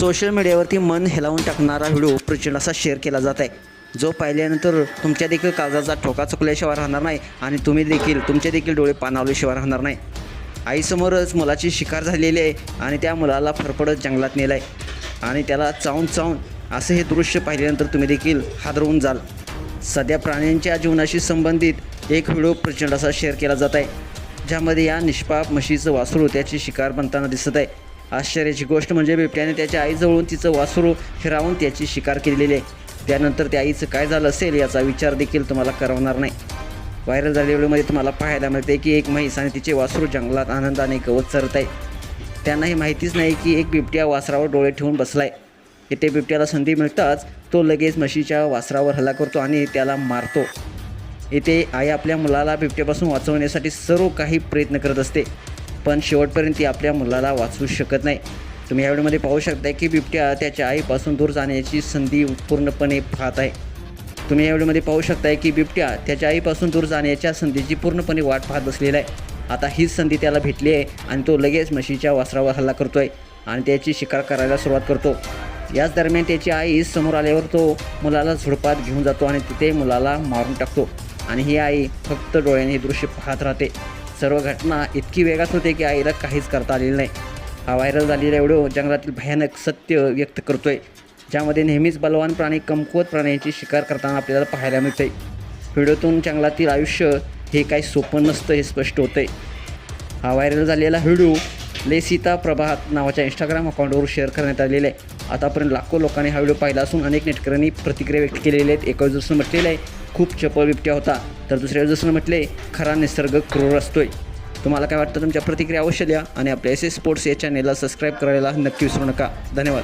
Social मीडियावरती मन हेलावून टाकणारा व्हिडिओ प्रचंड असा शेअर केला जात आहे जो पाहिल्यानंतर तुमच्या देखील काळजाचा ठोका चुकल्याशिवाय राहणार नाही आणि तुम्ही देखील तुमचे देखील डोळे पाणावल्याशिवाय राहणार नाही. आईसमोरच मुलाची शिकार झालेली आहे आणि त्या मुलाला फरफडत जंगलात नेलं आहे आणि त्याला चावून चावून असं हे दृश्य पाहिल्यानंतर तुम्ही देखील हादरवून जाल. सध्या प्राण्यांच्या जीवनाशी संबंधित एक व्हिडिओ प्रचंड असा शेअर केला जात आहे ज्यामध्ये या निष्पाप म्हशीचं वासरू त्याची शिकार बनताना दिसत आहे आश्चर्याची गोष्ट म्हणजे बिबट्याने त्याच्या आईजवळून तिचं वासरू हिरावून त्याची शिकार केलेली आहे. त्यानंतर त्या आईचं काय झालं असेल याचा विचार देखील तुम्हाला करवणार नाही. व्हायरल झालेल्या व्हिडिओमध्ये तुम्हाला पाहायला मिळते की एक म्हैस आणि तिचे वासरू जंगलात आनंदाने गवत चरत आहे त्यांनाही माहितीच नाही की एक बिबट्या वासरावर डोळे ठेवून बसलाय. येथे बिबट्याला संधी मिळताच तो लगेच म्हशीच्या वासरावर हल्ला करतो आणि त्याला मारतो. येथे आई आपल्या मुलाला बिबट्यापासून वाचवण्यासाठी सर्व काही प्रयत्न करत असते. पण शेवटपर्यंत ती आपल्या मुलाला वाचवू शकत नाही. तुम्ही या व्हिडिओमध्ये पाहू शकता की बिबट्या त्याच्या आईपासून दूर जाण्याची संधी पूर्णपणे पाहत आहे. तुम्ही या व्हिडिओमध्ये पाहू शकताय की बिबट्या त्याच्या आईपासून दूर जाण्याच्या संधीची पूर्णपणे वाट पाहत बसलेला आहे. आता हीच संधी त्याला भेटली आहे आणि तो लगेच म्हशीच्या वासरावर हल्ला करतोय आणि त्याची शिकार करायला सुरुवात करतो. याच दरम्यान त्याची आई समोर आल्यावर तो मुलाला झुडपात घेऊन जातो आणि तिथे मुलाला मारून टाकतो. आणि ही आई फक्त डोळ्याने हे दृश्य पाहत राहते. सर्व घटना इतकी वेगात होते की आईला काहीच करता आलेलं नाही. हा व्हायरल झालेला एवढं जंगलातील भयानक सत्य व्यक्त करतोय ज्यामध्ये नेहमीच बलवान प्राणी कमकुवत प्राण्यांची शिकार करताना आपल्याला पाहायला मिळते व्हिडिओतून जंगलातील आयुष्य हे काही सोपं नसतं हे स्पष्ट होतंय. हा व्हायरल झालेला व्हिडिओ लेसिता प्रभात नावाच्या इंस्टाग्राम अकाउंटवर शेअर करण्यात आलेलं आहे. आतापर्यंत लाखो लोकांनी हा व्हिडिओ पाहिला असून अनेक नेटकऱ्यांनी प्रतिक्रिया व्यक्त केलेल्या आहेत. एका जसं म्हटलेलं आहे खूप चपळ बिबट्या होता. तर दुसऱ्या जसं म्हटले खरा निसर्ग क्रूर असतोय. तुम्हाला काय वाटतं? तुमच्या प्रतिक्रिया अवश्य द्या आणि आपल्या एस एस स्पोर्ट्स या चॅनेलला सबस्क्राईब करायला नक्की विसरू नका. धन्यवाद.